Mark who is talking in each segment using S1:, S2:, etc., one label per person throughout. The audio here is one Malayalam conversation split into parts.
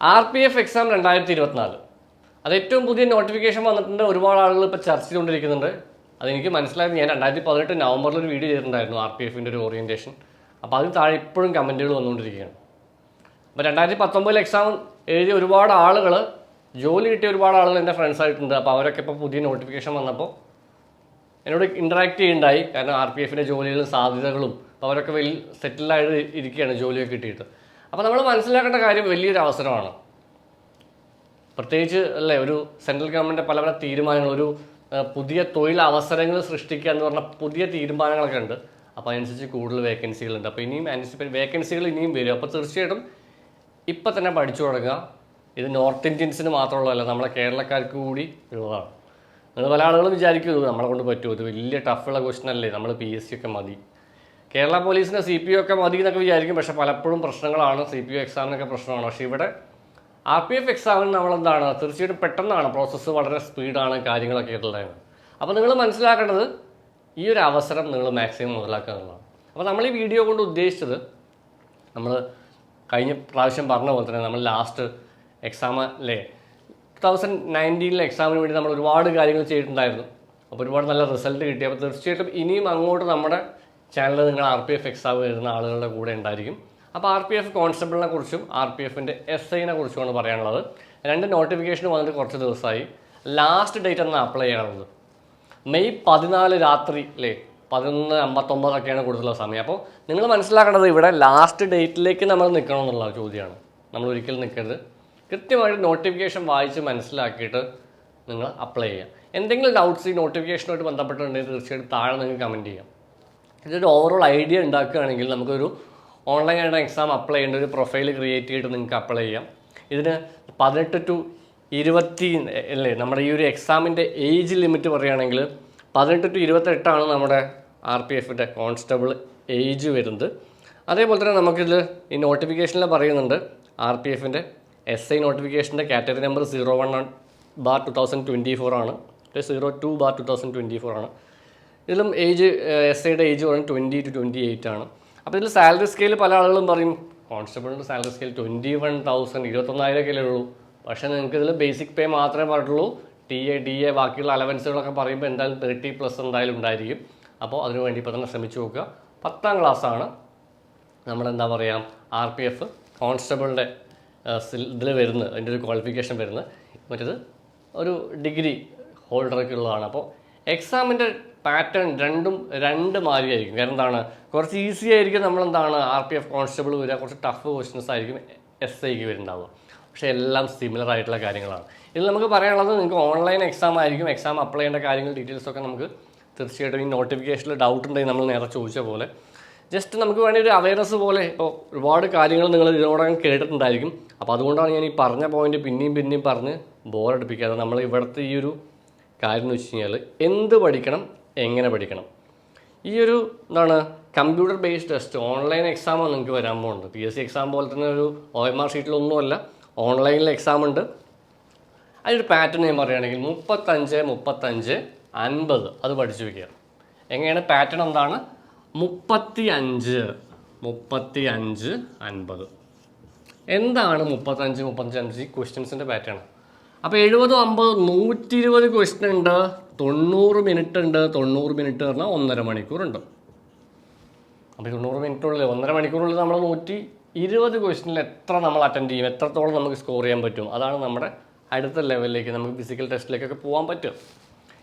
S1: ആർ പി എഫ് എക്സാം രണ്ടായിരത്തി ഇരുപത്തിനാല് അത് ഏറ്റവും പുതിയ നോട്ടിഫിക്കേഷൻ വന്നിട്ടുണ്ട്. ഒരുപാട് ആളുകൾ ഇപ്പോൾ ചർച്ച ചെയ്തുകൊണ്ടിരിക്കുന്നുണ്ട്. അതെനിക്ക് മനസ്സിലായത് ഞാൻ രണ്ടായിരത്തി പതിനെട്ട് നവംബറിൽ ഒരു വീഡിയോ ചെയ്തിട്ടുണ്ടായിരുന്നു ആർ പി എഫിന്റെ ഒരു ഓറിയന്റേഷൻ അപ്പോൾ അതിന് താഴെ ഇപ്പോഴും കമന്റുകൾ വന്നുകൊണ്ടിരിക്കുകയാണ്. അപ്പോൾ രണ്ടായിരത്തി പത്തൊമ്പതിൽ എക്സാം എഴുതിയ ഒരുപാട് ആളുകൾ ജോലി കിട്ടിയ ഒരുപാട് ആളുകൾ എന്റെ ഫ്രണ്ട്സ് ആയിട്ടുണ്ട്. അപ്പോൾ അവരൊക്കെ ഇപ്പോൾ പുതിയ നോട്ടിഫിക്കേഷൻ വന്നപ്പോൾ എന്നോട് ഇൻട്രാക്ട് ചെയ്യുണ്ടായി കാരണം ആർ പി എഫിന്റെ ജോലികളും സാധ്യതകളും അപ്പോൾ അവരൊക്കെ വലിയ സെറ്റിൽഡായിട്ട് ഇരിക്കുകയാണ് ജോലിയൊക്കെ കിട്ടിയിട്ട്. അപ്പോൾ നമ്മൾ മനസ്സിലാക്കേണ്ട കാര്യം വലിയൊരു അവസരമാണ്. പ്രത്യേകിച്ച് അല്ലേ ഒരു സെൻട്രൽ ഗവൺമെന്റ് പല പല തീരുമാനങ്ങൾ ഒരു പുതിയ തൊഴിൽ അവസരങ്ങൾ സൃഷ്ടിക്കുക എന്ന് പറഞ്ഞ പുതിയ തീരുമാനങ്ങളൊക്കെ ഉണ്ട്. അപ്പോൾ അതിനനുസരിച്ച് കൂടുതൽ വേക്കൻസികളുണ്ട്. അപ്പോൾ ഇനിയും ആന്റിസിപ്പേറ്റ് വേക്കൻസികൾ ഇനിയും വരും. അപ്പോൾ തീർച്ചയായിട്ടും ഇപ്പം തന്നെ പഠിച്ചു തുടങ്ങുക. ഇത് നോർത്ത് ഇന്ത്യൻസിന് മാത്രമുള്ളതല്ല നമ്മളെ കേരളക്കാർക്ക് കൂടി ഉള്ളതാണ്. നിങ്ങൾ പല ആളുകളും വിചാരിക്കും നമ്മളെ കൊണ്ട് പറ്റുമോ ഇത് വലിയ ടഫുള്ള ക്വസ്റ്റൻ അല്ലേ. നമ്മൾ പി എസ് സി ഒക്കെ മതി. കേരള പോലീസിന് സി പി ഒക്കെ മതി എന്നൊക്കെ വിചാരിക്കും. പക്ഷെ പലപ്പോഴും പ്രശ്നങ്ങളാണ്. സി പി ഒ എക്സാമിനൊക്കെ പ്രശ്നമാണ്. പക്ഷേ ഇവിടെ ആർ പി എഫ് എക്സാമിന് നമ്മളെന്താണ് തീർച്ചയായിട്ടും പെട്ടെന്നാണ് പ്രോസസ്സ് വളരെ സ്പീഡാണ് കാര്യങ്ങളൊക്കെ ഉള്ളതാണ് അപ്പോൾ നിങ്ങൾ മനസ്സിലാക്കേണ്ടത് ഈ ഒരു അവസരം നിങ്ങൾ മാക്സിമം മുതലാക്കുക എന്നുള്ളതാണ്. അപ്പോൾ നമ്മൾ ഈ വീഡിയോ കൊണ്ട് ഉദ്ദേശിച്ചത് നമ്മൾ കഴിഞ്ഞ പ്രാവശ്യം പറഞ്ഞ പോലെ തന്നെ നമ്മൾ ലാസ്റ്റ് എക്സാം അല്ലേ ടു തൗസൻഡ് നയന്റീനിലെ എക്സാമിന് വേണ്ടി നമ്മൾ ഒരുപാട് കാര്യങ്ങൾ ചെയ്തിട്ടുണ്ടായിരുന്നു. അപ്പോൾ ഒരുപാട് നല്ല റിസൾട്ട് കിട്ടി. അപ്പോൾ തീർച്ചയായിട്ടും ഇനിയും അങ്ങോട്ട് നമ്മുടെ ചാനലിൽ നിങ്ങൾ ആർ പി എഫ് എക്സാം എഴുതുന്ന ആളുകളുടെ കൂടെ ഉണ്ടായിരിക്കും. അപ്പോൾ ആർ പി എഫ് കോൺസ്റ്റബിളിനെ കുറിച്ചും ആർ പി എഫിന്റെ എസ് ഐനെ കുറിച്ചുമാണ് പറയാനുള്ളത്. രണ്ട് നോട്ടിഫിക്കേഷൻ വന്നിട്ട് കുറച്ച് ദിവസമായി. ലാസ്റ്റ് ഡേറ്റ് ആണ് അപ്ലൈ ചെയ്യാനുള്ളത്. മെയ് പതിനാല് രാത്രി അല്ലേ പതിനൊന്ന് അമ്പത്തൊമ്പതൊക്കെയാണ് കൂടുതലുള്ള സമയം. അപ്പോൾ നിങ്ങൾ മനസ്സിലാക്കേണ്ടത് ഇവിടെ ലാസ്റ്റ് ഡേറ്റിലേക്ക് നമ്മൾ നിൽക്കണം എന്നുള്ള ചോദ്യമാണ്. നമ്മൾ ഒരിക്കലും നിൽക്കരുത്. കൃത്യമായിട്ട് നോട്ടിഫിക്കേഷൻ വായിച്ച് മനസ്സിലാക്കിയിട്ട് നിങ്ങൾ അപ്ലൈ ചെയ്യുക. എന്തെങ്കിലും ഡൗട്ട്സ് ഈ നോട്ടിഫിക്കേഷനുമായിട്ട് ബന്ധപ്പെട്ടിട്ടുണ്ടെങ്കിൽ തീർച്ചയായിട്ടും താഴെ നിങ്ങൾക്ക് കമന്റ് ചെയ്യാം. ഇതൊരു ഓവറോൾ ഐഡിയ ഉണ്ടാക്കുകയാണെങ്കിൽ നമുക്കൊരു ഓൺലൈൻ ആയിട്ട് എക്സാം അപ്ലൈ ചെയ്യേണ്ട ഒരു പ്രൊഫൈൽ ക്രിയേറ്റ് ചെയ്തിട്ട് നിങ്ങൾക്ക് അപ്ലൈ ചെയ്യാം. ഇതിന് പതിനെട്ട് ടു ഇരുപത്തി അല്ലേ നമ്മുടെ ഈ ഒരു എക്സാമിന്റെ ഏജ് ലിമിറ്റ് പറയുകയാണെങ്കിൽ പതിനെട്ട് ടു ഇരുപത്തെട്ടാണ് നമ്മുടെ ആർ പി എഫിന്റെ കോൺസ്റ്റബിൾ ഏജ് വരുന്നത്. അതേപോലെ തന്നെ നമുക്കിതിൽ ഈ നോട്ടിഫിക്കേഷനിൽ പറയുന്നുണ്ട്. ആർ പി എഫിന്റെ S I നോട്ടിഫിക്കേഷന്റെ category number zero one bar two thousand twenty four ആണ്. Zero two bar two thousand twenty four ആണ്. ഇതിലും ഏജ് എസ് ഐയുടെ ഏജ് പറയുന്നത് ട്വന്റി ടു ട്വന്റി എയ്റ്റ് ആണ്. അപ്പോൾ ഇതിൽ സാലറി സ്കെയിൽ പല ആളുകളും പറയും കോൺസ്റ്റബിളിന്റെ salary scale twenty one thousand ഇരുപത്തൊന്നായിരമൊക്കെ ഉള്ളൂ. പക്ഷേ നിങ്ങൾക്ക് ഇതിൽ ബേസിക് പേ മാത്രമേ പറഞ്ഞിട്ടുള്ളൂ. ടി എ ഡി എ ബാക്കിയുള്ള അലവൻസുകളൊക്കെ പറയുമ്പോൾ എന്തായാലും തേർട്ടി പ്ലസ് എന്തായാലും ഉണ്ടായിരിക്കും. അപ്പോൾ അതിനു വേണ്ടി ഇപ്പോൾ തന്നെ ശ്രമിച്ചു നോക്കുക. പത്താം ക്ലാസ്സാണ് നമ്മളെന്താ പറയുക ആർ പി എഫ് കോൺസ്റ്റബിളിന്റെ ഇതിൽ വരുന്നത്. അതിന്റെ ഒരു ക്വാളിഫിക്കേഷൻ വരുന്നത്. മറ്റേത് ഒരു ഡിഗ്രി ഹോൾഡറൊക്കെ ഉള്ളതാണ്. അപ്പോൾ എക്സാമിന്റെ പാറ്റേൺ രണ്ടും രണ്ട് മാതിരിയായിരിക്കും കാരണം എന്താണ്? കുറച്ച് ഈസി ആയിരിക്കും നമ്മളെന്താണ്? ആർ പി എഫ് കോൺസ്റ്റബിൾ വരിക കുറച്ച് ടഫ് ക്വസ്റ്റ്യൻസ് ആയിരിക്കും എസ് ഐക്ക് വരുന്നുണ്ടാവുക പക്ഷേ എല്ലാം സിമിലർ ആയിട്ടുള്ള കാര്യങ്ങളാണ്. ഇതിൽ നമുക്ക് പറയാനുള്ളത് നിങ്ങൾക്ക് ഓൺലൈൻ എക്സാം ആയിരിക്കും. എക്സാം അപ്ലൈ ചെയ്യേണ്ട കാര്യങ്ങൾ ഡീറ്റെയിൽസൊക്കെ നമുക്ക് തീർച്ചയായിട്ടും ഈ നോട്ടിഫിക്കേഷനിൽ ഡൗട്ട് ഉണ്ടെങ്കിൽ നമ്മൾ നേരെ ചോദിച്ച പോലെ. ജസ്റ്റ് നമുക്ക് വേണ്ടി ഒരു അവയർനെസ് പോലെ ഇപ്പോൾ ഒരുപാട് കാര്യങ്ങൾ നിങ്ങൾ ഇതിനോടകം കേട്ടിട്ടുണ്ടായിരിക്കും. അപ്പോൾ അതുകൊണ്ടാണ് ഞാൻ ഈ പറഞ്ഞ പോയിന്റ് പിന്നെയും പിന്നെയും പറഞ്ഞ് ബോറടിപ്പിക്കാതെ നമ്മൾ ഇവിടുത്തെ ഈ ഒരു കാര്യം എന്ന് വെച്ച് കഴിഞ്ഞാൽ എന്ത് പഠിക്കണം എങ്ങനെ പഠിക്കണം? ഈ ഒരു എന്താണ് കമ്പ്യൂട്ടർ ബേസ്ഡ് ടെസ്റ്റ് ഓൺലൈൻ എക്സാമാണ് നിങ്ങൾക്ക് വരാൻ പോകുന്നത്. പി എസ് സി എക്സാം പോലെ തന്നെ ഒരു ഒ എം ആർ ഷീറ്റിലൊന്നുമല്ല ഓൺലൈനിൽ എക്സാം ഉണ്ട്. അതിനൊരു പാറ്റേൺ ഞാൻ പറയുകയാണെങ്കിൽ മുപ്പത്തഞ്ച് മുപ്പത്തഞ്ച് അൻപത് അത് പഠിച്ചു വയ്ക്കുക. എങ്ങനെയാണ് പാറ്റേൺ എന്താണ്? മുപ്പത്തി അഞ്ച് മുപ്പത്തി അഞ്ച് അൻപത്. എന്താണ് മുപ്പത്തഞ്ച് മുപ്പത്തഞ്ച് അഞ്ച് ഈ ക്വസ്റ്റ്യൻസിന്റെ പാറ്റേൺ അപ്പോൾ എഴുപതും അമ്പതും നൂറ്റി ഇരുപത് ക്വസ്റ്റ്യൻ ഉണ്ട്. തൊണ്ണൂറ് മിനിറ്റ് ഉണ്ട്. തൊണ്ണൂറ് മിനിറ്റ് പറഞ്ഞാൽ ഒന്നര മണിക്കൂറുണ്ട് അപ്പോൾ തൊണ്ണൂറ് മിനിറ്റുള്ളിൽ ഒന്നര മണിക്കൂറുള്ളിൽ നമ്മൾ നൂറ്റി ഇരുപത് ക്വസ്റ്റ്യനിൽ എത്ര നമ്മൾ അറ്റൻഡ് ചെയ്യും? എത്രത്തോളം നമുക്ക് സ്കോർ ചെയ്യാൻ പറ്റും? അതാണ് നമ്മുടെ അടുത്ത ലെവലിലേക്ക് നമുക്ക് ഫിസിക്കൽ ടെസ്റ്റിലേക്കൊക്കെ പോകാൻ പറ്റും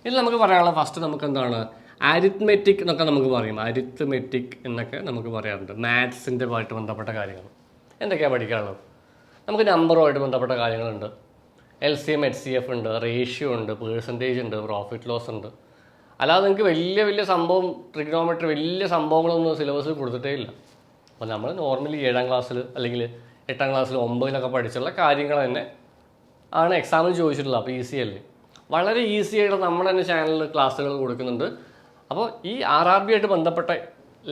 S1: ഇതിൽ നമുക്ക് പറയാനുള്ള ഫസ്റ്റ് നമുക്ക് എന്താണ്? അരിത്മെറ്റിക് എന്നൊക്കെ നമുക്ക് പറയും. അരിത്മെറ്റിക് എന്നൊക്കെ നമുക്ക് പറയാറുണ്ട്. മാത്സിന്റെ ആയിട്ട് ബന്ധപ്പെട്ട കാര്യങ്ങൾ. എന്തൊക്കെയാണ് പഠിക്കാനുള്ളത്? നമുക്ക് നമ്പറുമായിട്ട് ബന്ധപ്പെട്ട കാര്യങ്ങളുണ്ട്. L C M H C F ഉണ്ട് റേഷ്യോ ഉണ്ട് പേഴ്സന്റേജ് ഉണ്ട് പ്രോഫിറ്റ് ലോസ് ഉണ്ട്. അല്ലാതെ നിങ്ങൾക്ക് വലിയ വലിയ സംഭവം ട്രിഗ്നോമെട്രി വലിയ സംഭവങ്ങളൊന്നും സിലബസിൽ കൊടുത്തിട്ടേ ഇല്ല. അപ്പോൾ നമ്മൾ നോർമലി ഏഴാം ക്ലാസ്സിൽ അല്ലെങ്കിൽ എട്ടാം ക്ലാസ്സിൽ ഒമ്പതിലൊക്കെ പഠിച്ചുള്ള കാര്യങ്ങൾ തന്നെ ആണ് എക്സാമിൽ ചോദിച്ചിട്ടുള്ളത്. അപ്പോൾ ഈസി അല്ലേ? വളരെ ഈസി ആയിട്ട് നമ്മൾ തന്നെ ചാനലിൽ ക്ലാസ്സുകൾ കൊടുക്കുന്നുണ്ട്. അപ്പോൾ ഈ ആർ ആർ ബി ആയിട്ട് ബന്ധപ്പെട്ട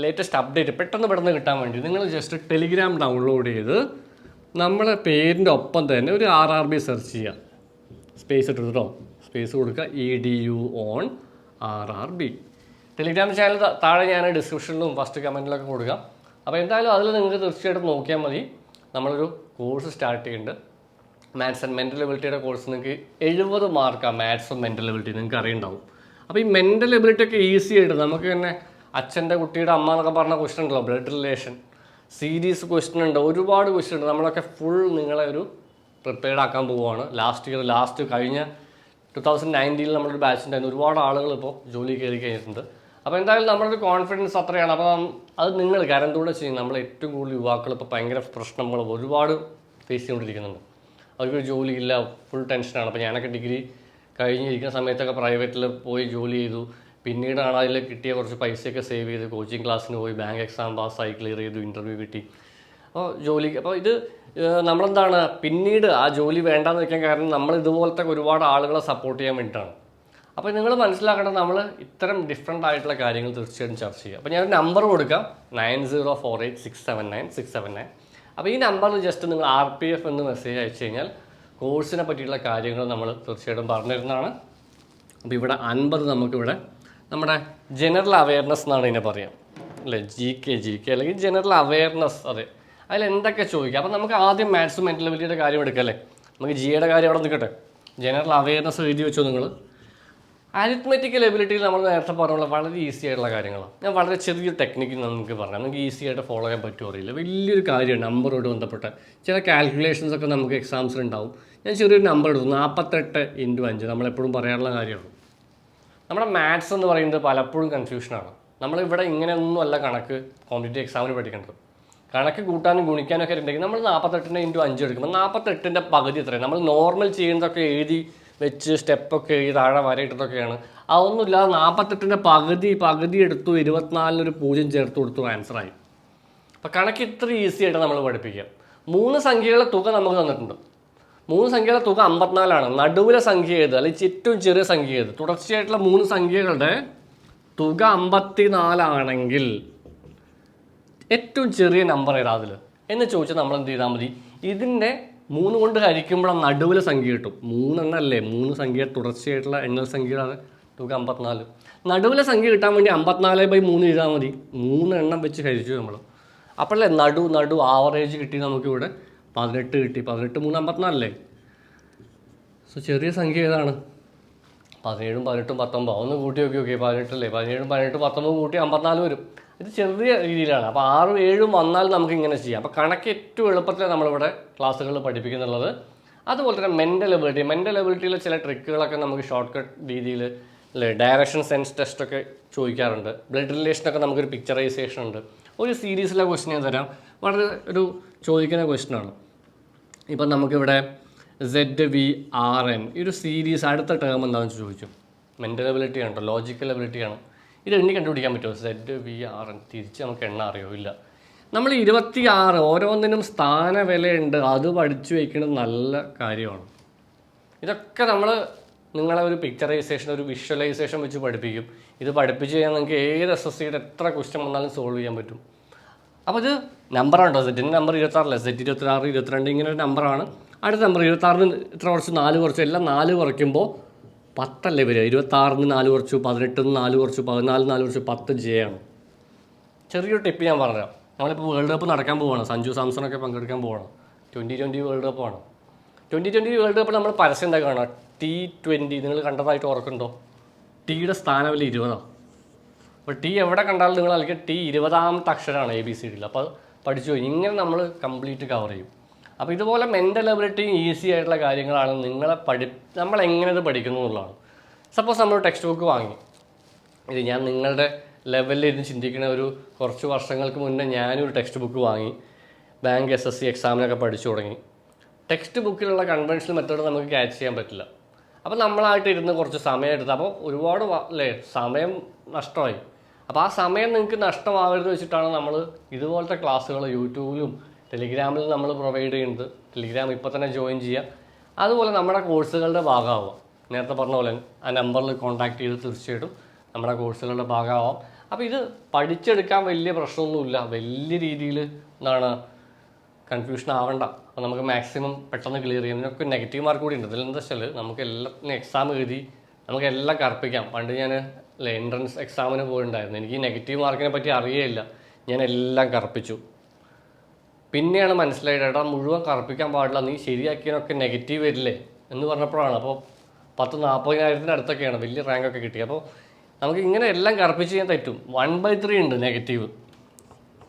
S1: ലേറ്റസ്റ്റ് അപ്ഡേറ്റ് പെട്ടെന്ന് പെട്ടെന്ന് കിട്ടാൻ വേണ്ടി നിങ്ങൾ ജസ്റ്റ് ടെലിഗ്രാം ഡൗൺലോഡ് ചെയ്ത് നമ്മുടെ പേരിന്റെ ഒപ്പം തന്നെ ഒരു ആർ ആർ ബി സെർച്ച് ചെയ്യുക സ്പേസ് ഇട്ടിട്ടോ? സ്പേസ് കൊടുക്കുക. E D U on R R B Telegram channel താഴെ ഞാൻ ഡിസ്ക്രിപ്ഷനിലും ഫസ്റ്റ് കമന്റിലൊക്കെ കൊടുക്കാം. അപ്പോൾ എന്തായാലും അതിൽ നിങ്ങൾക്ക് തീർച്ചയായിട്ടും നോക്കിയാൽ മതി. നമ്മളൊരു കോഴ്സ് സ്റ്റാർട്ട് ചെയ്യുന്നുണ്ട് മാത്സ് ആൻഡ് മെന്റൽ എബിലിറ്റിയുടെ കോഴ്സ് നിങ്ങൾക്ക് എഴുപത് മാർക്കാണ് മാത്സും മെന്റൽ എബിലിറ്റി നിങ്ങൾക്ക് അറിയുണ്ടാവും. അപ്പോൾ ഈ മെന്റൽ എബിലിറ്റി ഒക്കെ ഈസി ആയിട്ട് നമുക്ക് തന്നെ അച്ഛന്റെ കുട്ടിയുടെ അമ്മ എന്നൊക്കെ പറഞ്ഞ ക്വസ്റ്റൻ ഉണ്ടല്ലോ ബ്ലഡ് റിലേഷൻ സീരീസ് ക്വസ്റ്റ്യൻ ഉണ്ട് ഒരുപാട് ക്വസ്റ്റ്യൻ ഉണ്ട്. നമ്മളൊക്കെ ഫുൾ നിങ്ങളെ ഒരു പ്രിപ്പയർഡ് ആക്കാൻ പോവുകയാണ്. ലാസ്റ്റ് ഇയർ ലാസ്റ്റ് കഴിഞ്ഞ ടു തൗസൻഡ് നയന്റീനിൽ നമ്മളൊരു ബാച്ച് ഉണ്ടായിരുന്നു. ഒരുപാട് ആളുകൾ ഇപ്പോൾ ജോലി കയറി കഴിഞ്ഞിട്ടുണ്ട്. അപ്പോൾ എന്തായാലും നമ്മുടെ കോൺഫിഡൻസ് അത്രയാണ്. അപ്പോൾ അത് നിങ്ങൾ കരന്തൂടെ ചെയ്യും നമ്മൾ ഏറ്റവും കൂടുതൽ യുവാക്കൾ ഇപ്പോൾ ഭയങ്കര പ്രശ്നങ്ങൾ ഒരുപാട് ഫേസ് ചെയ്തുകൊണ്ടിരിക്കുന്നുണ്ട്. അവർക്കൊരു ജോലിയില്ല ഫുൾ ടെൻഷനാണ് അപ്പോൾ ഞാനൊക്കെ ഡിഗ്രി കഴിഞ്ഞിരിക്കുന്ന സമയത്തൊക്കെ പ്രൈവറ്റിൽ പോയി ജോലി ചെയ്തു. പിന്നീടാണ് അതിൽ കിട്ടിയ കുറച്ച് പൈസയൊക്കെ സേവ് ചെയ്ത് കോച്ചിങ് ക്ലാസ്സിന് പോയി ബാങ്ക് എക്സാം പാസ്സായി ക്ലിയർ ചെയ്തു ഇന്റർവ്യൂ കിട്ടി. അപ്പോൾ ജോലി അപ്പോൾ ഇത് നമ്മളെന്താണ് പിന്നീട് ആ ജോലി വേണ്ടാന്ന് വെക്കാൻ കാരണം നമ്മൾ ഇതുപോലത്തെ ഒരുപാട് ആളുകളെ സപ്പോർട്ട് ചെയ്യാൻ വേണ്ടിയിട്ടാണ്. അപ്പോൾ നിങ്ങൾ മനസ്സിലാക്കേണ്ടത് നമ്മൾ ഇത്തരം ഡിഫറെന്റ് ആയിട്ടുള്ള കാര്യങ്ങൾ തീർച്ചയായിട്ടും ചർച്ച ചെയ്യുക. അപ്പോൾ ഞാൻ നമ്പർ കൊടുക്കാം. Nine zero four eight six seven nine six seven nine അപ്പോൾ ഈ നമ്പറിൽ ജസ്റ്റ് നിങ്ങൾ ആർ പി എഫ് എന്ന് മെസ്സേജ് അയച്ചു കഴിഞ്ഞാൽ കോഴ്സിനെ പറ്റിയുള്ള കാര്യങ്ങൾ നമ്മൾ തീർച്ചയായിട്ടും പറഞ്ഞിരുന്നതാണ്. അപ്പോൾ ഇവിടെ അൻപത് നമുക്കിവിടെ നമ്മുടെ ജനറൽ അവയർനെസ് എന്നാണ് ഇതിനെ പറയാം. അല്ലേ? ജി കെ ജി കെ അല്ലെങ്കിൽ ജനറൽ അവയർനെസ് അതെ. അതിൽ എന്തൊക്കെ ചോദിക്കുക അപ്പം നമുക്ക് ആദ്യം മാത്സ് മെന്റൽ എബിലിറ്റിയുടെ കാര്യം എടുക്കല്ലേ നമുക്ക് ജിയുടെ കാര്യം അവിടെ നിൽക്കട്ടെ. ജനറൽ അവയർനെസ് എഴുതി വെച്ചോ നിങ്ങൾ? അരിത്മെറ്റിക്കൽ എബിലിറ്റിയിൽ നമ്മൾ നേരത്തെ പറഞ്ഞുള്ള വളരെ ഈസി ആയിട്ടുള്ള കാര്യങ്ങളാണ്. ഞാൻ വളരെ ചെറിയൊരു ടെക്നിക്ക് നമുക്ക് പറയാം. നമുക്ക് ഈസി ആയിട്ട് ഫോളോ ചെയ്യാൻ പറ്റുമോ അറിയില്ല. വലിയൊരു കാര്യമാണ് നമ്പറോട് ബന്ധപ്പെട്ട ചില കാൽക്കുലേഷൻസ് ഒക്കെ നമുക്ക് എക്സാംസിൽ ഉണ്ടാവും. ഞാൻ ചെറിയൊരു നമ്പർ എടുത്തു നാൽപ്പത്തെട്ട് ഇന്റു അഞ്ച്. നമ്മളെപ്പോഴും പറയാനുള്ള കാര്യമാണ്. നമ്മുടെ മാത്സ് എന്ന് പറയുന്നത് പലപ്പോഴും കൺഫ്യൂഷനാണ് നമ്മളിവിടെ ഇങ്ങനെയൊന്നുമല്ല കണക്ക് കോമ്പറ്റേറ്റീവ് എക്സാമിന് പഠിക്കേണ്ടത്. കണക്ക് കൂട്ടാനും ഗുണിക്കാനും ഒക്കെ ഉണ്ടെങ്കിൽ നമ്മൾ നാൽപ്പത്തെട്ടിന്റെ ഇന്റു അഞ്ച് എടുക്കുമ്പോൾ നാൽപ്പത്തെട്ടിന്റെ പകുതി എത്രയാണ് നമ്മൾ നോർമൽ ചെയ്യുന്നതൊക്കെ എഴുതി വെച്ച് സ്റ്റെപ്പൊക്കെ എഴുതി താഴെ വരയിട്ടതൊക്കെയാണ്. അതൊന്നുമില്ലാതെ നാൽപ്പത്തെട്ടിന്റെ പകുതി പകുതി എടുത്തു ഇരുപത്തിനാലിനൊരു പൂജ്യം ചേർത്ത് കൊടുത്തു ആൻസറായി അപ്പോൾ കണക്ക് ഇത്ര ഈസി ആയിട്ട് നമ്മൾ പഠിപ്പിക്കുക. മൂന്ന് സംഖ്യകളുടെ തുക നമുക്ക് തന്നിട്ടുണ്ട്. മൂന്ന് സംഖ്യയുടെ തുക അമ്പത്തിനാലാണ്. നടുവിലെ സംഖ്യ ഏത്? അല്ലെങ്കിൽ ഏറ്റവും ചെറിയ സംഖ്യ ഏത്? തുടർച്ചയായിട്ടുള്ള മൂന്ന് സംഖ്യകളുടെ തുക അമ്പത്തിനാലാണെങ്കിൽ ഏറ്റവും ചെറിയ നമ്പർ ഏതാ അതിൽ എന്ന് ചോദിച്ചാൽ നമ്മൾ എന്ത് ചെയ്താൽ മതി. ഇതിന്റെ മൂന്ന് കൊണ്ട് ഹരിക്കുമ്പോൾ നടുവിലെ സംഖ്യ കിട്ടും. മൂന്നെണ്ണല്ലേ? മൂന്ന് സംഖ്യ തുടർച്ചയായിട്ടുള്ള എണ്ണൽ സംഖ്യയാണ് തുക അമ്പത്തിനാല്. നടുവിലെ സംഖ്യ കിട്ടാൻ വേണ്ടി അമ്പത്തിനാല് ബൈ മൂന്ന് ചെയ്താൽ മതി. മൂന്ന് എണ്ണം വെച്ച് ഹരിച്ചു നമ്മൾ അപ്പോഴല്ലേ നടു നടു ആവറേജ് കിട്ടി നമുക്കിവിടെ. പതിനെട്ട് കിട്ടി. പതിനെട്ട് മൂന്ന് അമ്പത്തിനാലല്ലേ? സോ ചെറിയ സംഖ്യ ഏതാണ്? പതിനേഴും പതിനെട്ടും പത്തൊമ്പത്. ഒന്ന് കൂട്ടി നോക്കി നോക്കി പതിനെട്ടല്ലേ? പതിനേഴും പതിനെട്ട് പത്തൊമ്പത് കൂട്ടി അമ്പത്തിനാല് വരും. ഇത് ചെറിയ രീതിയിലാണ്. അപ്പോൾ ആറും ഏഴും വന്നാൽ നമുക്ക് ഇങ്ങനെ ചെയ്യാം. അപ്പോൾ കണക്ക് ഏറ്റവും എളുപ്പത്തിൽ നമ്മളിവിടെ ക്ലാസ്സുകളിൽ പഠിപ്പിക്കുന്നുള്ളത്. അതുപോലെ തന്നെ മെന്റൽ എബിലിറ്റി മെന്റൽ എബിലിറ്റിയിലെ ചില ട്രിക്കുകളൊക്കെ നമുക്ക് ഷോർട്ട് കട്ട് രീതിയിൽ അല്ലേ ഡയറക്ഷൻ സെൻസ് ടെസ്റ്റൊക്കെ ചോദിക്കാറുണ്ട്. ബ്ലഡ് റിലേഷനൊക്കെ നമുക്കൊരു പിക്ചറൈസേഷൻ ഉണ്ട്. ഒരു സീരീസിലെ ക്വസ്റ്റ്യൻ ഞാൻ തരാം. വളരെ ഒരു ചോദിക്കുന്ന ക്വസ്റ്റ്യനാണ് ഇപ്പം നമുക്കിവിടെ സെഡ് വി ആർ എൻ ഈ ഒരു സീരീസ് അടുത്ത ടേം എന്താണെന്ന് ചോദിച്ചു. മെന്റൽ എബിലിറ്റി ആണ് ലോജിക്കൽ എബിലിറ്റി ആണ്. ഇത് എണ്ണി കണ്ടുപിടിക്കാൻ പറ്റുമോ? സെഡ് വി ആർ എൻ തിരിച്ച് നമുക്ക് എണ്ണ അറിയോ ഇല്ല നമ്മൾ ഇരുപത്തി ആറ് ഓരോന്നിനും സ്ഥാന വിലയുണ്ട് അത് പഠിച്ചു വയ്ക്കുന്നത് നല്ല കാര്യമാണ്. ഇതൊക്കെ നമ്മൾ നിങ്ങളെ ഒരു പിക്ചറൈസേഷൻ ഒരു വിഷ്വലൈസേഷൻ വെച്ച് പഠിപ്പിക്കും. ഇത് പഠിപ്പിച്ച് കഴിഞ്ഞാൽ നിങ്ങൾക്ക് ഏത് എസ് എസ് സിയുടെ എത്ര ക്വസ്റ്റ്യൻ വന്നാലും സോൾവ് ചെയ്യാൻ പറ്റും. അപ്പോൾ ഇത് നമ്പറാണോ സെറ്റിന്റെ നമ്പർ ഇരുപത്താറില്ല സെറ്റ് ഇരുപത്തിയാറ് ഇരുപത്തിരണ്ട് ഇങ്ങനെ ഒരു നമ്പറാണ് അടുത്ത നമ്പർ ഇരുപത്താറിന് ഇത്ര കുറച്ച് നാല് കുറച്ച് എല്ലാം നാല് കുറയ്ക്കുമ്പോൾ പത്തല്ലേ വരിക? ഇരുപത്താറിന് നാല് കുറച്ചു പതിനെട്ടിന് നാല് കുറച്ചു പതിനാലിന് നാല് കുറച്ചു പത്ത് ജെ ആണ്. ചെറിയൊരു ടിപ്പ് ഞാൻ പറഞ്ഞുതരാം നമ്മളിപ്പോൾ വേൾഡ് കപ്പ് നടക്കാൻ പോവാണ്. സഞ്ജു സാംസണൊക്കെ പങ്കെടുക്കാൻ പോവാണ്. ട്വന്റി ട്വന്റി വേൾഡ് കപ്പാണ് ട്വന്റി ട്വന്റി വേൾഡ് കപ്പ് നമ്മൾ പരസ്യം എന്താ കാണുക? ടി ട്വന്റി നിങ്ങൾ കണ്ടതായിട്ട് ഓർക്കുന്നുണ്ടോ? ടീയുടെ സ്ഥാനവില ഇരുപതാണ് അപ്പോൾ ടി എവിടെ കണ്ടാലും നിങ്ങൾ അല്ലെങ്കിൽ ടി ഇരുപതാമത്തെ അക്ഷരമാണ് എ ബി സി ഡിയിൽ അപ്പോൾ പഠിച്ചു പോയി. ഇങ്ങനെ നമ്മൾ കംപ്ലീറ്റ് കവർ ചെയ്യും. അപ്പോൾ ഇതുപോലെ മെന്റൽ എബിലിറ്റിയും ഈസി ആയിട്ടുള്ള കാര്യങ്ങളാണ് നിങ്ങളെ പഠി നമ്മൾ എങ്ങനെ ഇത് പഠിക്കുന്നു എന്നുള്ളതാണ്. സപ്പോസ് നമ്മൾ ടെക്സ്റ്റ് ബുക്ക് വാങ്ങി. ഇത് ഞാൻ നിങ്ങളുടെ ലെവലിൽ ഇരുന്ന് ചിന്തിക്കുന്ന ഒരു കുറച്ച് വർഷങ്ങൾക്ക് മുന്നേ ഞാനൊരു ടെക്സ്റ്റ് ബുക്ക് വാങ്ങി. ബാങ്ക് എസ് എസ് സി എക്സാമിനൊക്കെ പഠിച്ചു തുടങ്ങി. ടെക്സ്റ്റ് ബുക്കിലുള്ള കൺവെൻഷണൽ മെത്തേഡ് നമുക്ക് ക്യാച്ച് ചെയ്യാൻ പറ്റില്ല. അപ്പോൾ നമ്മളായിട്ട് ഇരുന്ന് കുറച്ച് സമയം എടുത്ത്. അപ്പോൾ ഒരുപാട് അല്ലേ സമയം നഷ്ടമായി. അപ്പോൾ ആ സമയം നിങ്ങൾക്ക് നഷ്ടമാവരുത് വെച്ചിട്ടാണ് നമ്മൾ ഇതുപോലത്തെ ക്ലാസ്സുകൾ യൂട്യൂബിലും ടെലിഗ്രാമിലും നമ്മൾ പ്രൊവൈഡ് ചെയ്യുന്നത്. ടെലിഗ്രാം ഇപ്പോൾ തന്നെ ജോയിൻ ചെയ്യുക അതുപോലെ നമ്മുടെ കോഴ്സുകളുടെ ഭാഗമാവാം. നേരത്തെ പറഞ്ഞ പോലെ ആ നമ്പറിൽ കോൺടാക്ട് ചെയ്ത് തീർച്ചയായിട്ടും നമ്മുടെ കോഴ്സുകളുടെ ഭാഗമാവാം. അപ്പോൾ ഇത് പഠിച്ചെടുക്കാൻ വലിയ പ്രശ്നമൊന്നുമില്ല. വലിയ രീതിയിൽ എന്താണ് കൺഫ്യൂഷൻ ആവണ്ട. അപ്പോൾ നമുക്ക് മാക്സിമം പെട്ടെന്ന് ക്ലിയർ ചെയ്യാം. ഇതിനൊക്കെ നെഗറ്റീവ് മാർക്ക് കൂടി ഉണ്ട്. ഇതിലെന്താ വെച്ചാൽ നമുക്ക് എല്ലാത്തിനും എക്സാം എഴുതി നമുക്ക് എല്ലാം കറുപ്പിക്കാം. പണ്ട് ഞാൻ എൻട്രൻസ് എക്സാമിന് പോയിട്ടുണ്ടായിരുന്നു. എനിക്ക് നെഗറ്റീവ് മാർക്കിനെ പറ്റി അറിയേയില്ല. ഞാൻ എല്ലാം കറുപ്പിച്ചു. പിന്നെയാണ് മനസ്സിലായത് എടാ മുഴുവൻ കറുപ്പിക്കാൻ പാടില്ല. നീ ശരിയാക്കിയതിനൊക്കെ നെഗറ്റീവ് വരില്ലേ? എന്ന് പറഞ്ഞപ്പോഴാണ്. അപ്പോൾ പത്ത് നാൽപ്പതിനായിരത്തിന്റെ അടുത്തൊക്കെയാണ് വലിയ റാങ്കൊക്കെ കിട്ടിയത്. അപ്പോൾ നമുക്ക് ഇങ്ങനെ എല്ലാം കറുപ്പിച്ച് ചെയ്യാൻ പറ്റും വൺ ബൈ ത്രീ ഉണ്ട് നെഗറ്റീവ്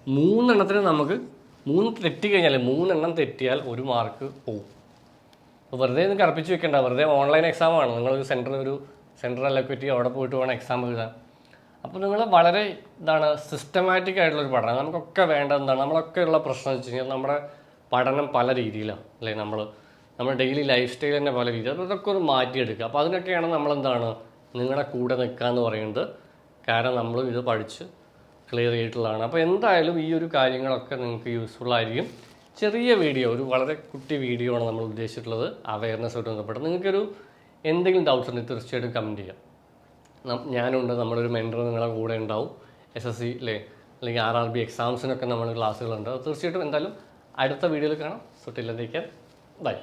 S1: മൂന്നെണ്ണത്തിന് നമുക്ക് മൂന്ന് തെറ്റി കഴിഞ്ഞാൽ മൂന്നെണ്ണം തെറ്റിയാൽ ഒരു മാർക്ക് പോകും അപ്പോൾ വെറുതെ ഒന്ന് കറുപ്പിച്ച് വെക്കേണ്ട. വെറുതെ ഓൺലൈൻ എക്സാമാണ് നിങ്ങൾ സെന്ററിൽ ഒരു സെൻട്രൽ അലക്വിറ്റി അവിടെ പോയിട്ട് വേണം എക്സാം എഴുതാൻ. അപ്പോൾ നിങ്ങൾ വളരെ ഇതാണ് സിസ്റ്റമാറ്റിക് ആയിട്ടുള്ളൊരു പഠനം. നമുക്കൊക്കെ വേണ്ട എന്താണ്? നമ്മളൊക്കെ ഉള്ള പ്രശ്നം വെച്ച് കഴിഞ്ഞാൽ നമ്മുടെ പഠനം പല രീതിയിലാണ് അല്ലേ? നമ്മൾ നമ്മുടെ ഡെയിലി ലൈഫ് സ്റ്റൈൽ തന്നെ പല രീതിയിൽ അപ്പോൾ ഇതൊക്കെ ഒന്ന് മാറ്റിയെടുക്കുക അപ്പോൾ അതിനൊക്കെയാണ് നമ്മളെന്താണ് നിങ്ങളുടെ കൂടെ നിൽക്കുക എന്ന് പറയുന്നത്. കാരണം നമ്മളും ഇത് പഠിച്ച് ക്ലിയർ ചെയ്തിട്ടുള്ളതാണ്. അപ്പോൾ എന്തായാലും ഈ ഒരു കാര്യങ്ങളൊക്കെ നിങ്ങൾക്ക് യൂസ്ഫുൾ ആയിരിക്കും. ചെറിയ വീഡിയോ ഒരു വളരെ കുട്ടി വീഡിയോ ആണ് നമ്മൾ ഉദ്ദേശിച്ചിട്ടുള്ളത്. അവയർനെസ് ആയിട്ട് ബന്ധപ്പെട്ട്. നിങ്ങൾക്കൊരു എന്തെങ്കിലും ഡൗട്ട്സ് ഉണ്ടെങ്കിൽ തീർച്ചയായിട്ടും കമന്റ് ചെയ്യാം. ഞാനുണ്ട് നമ്മുടെ ഒരു മെന്റർ നിങ്ങളുടെ കൂടെ ഉണ്ടാവും. എസ് എസ് സി അല്ലേ അല്ലെങ്കിൽ ആർ ആർ ബി എക്സാംസിനൊക്കെ നമ്മൾ ക്ലാസ്സുകളുണ്ട് തീർച്ചയായിട്ടും എന്തായാലും അടുത്ത വീഡിയോയിൽ കാണാം. So ടില്ലത്തേക്ക് by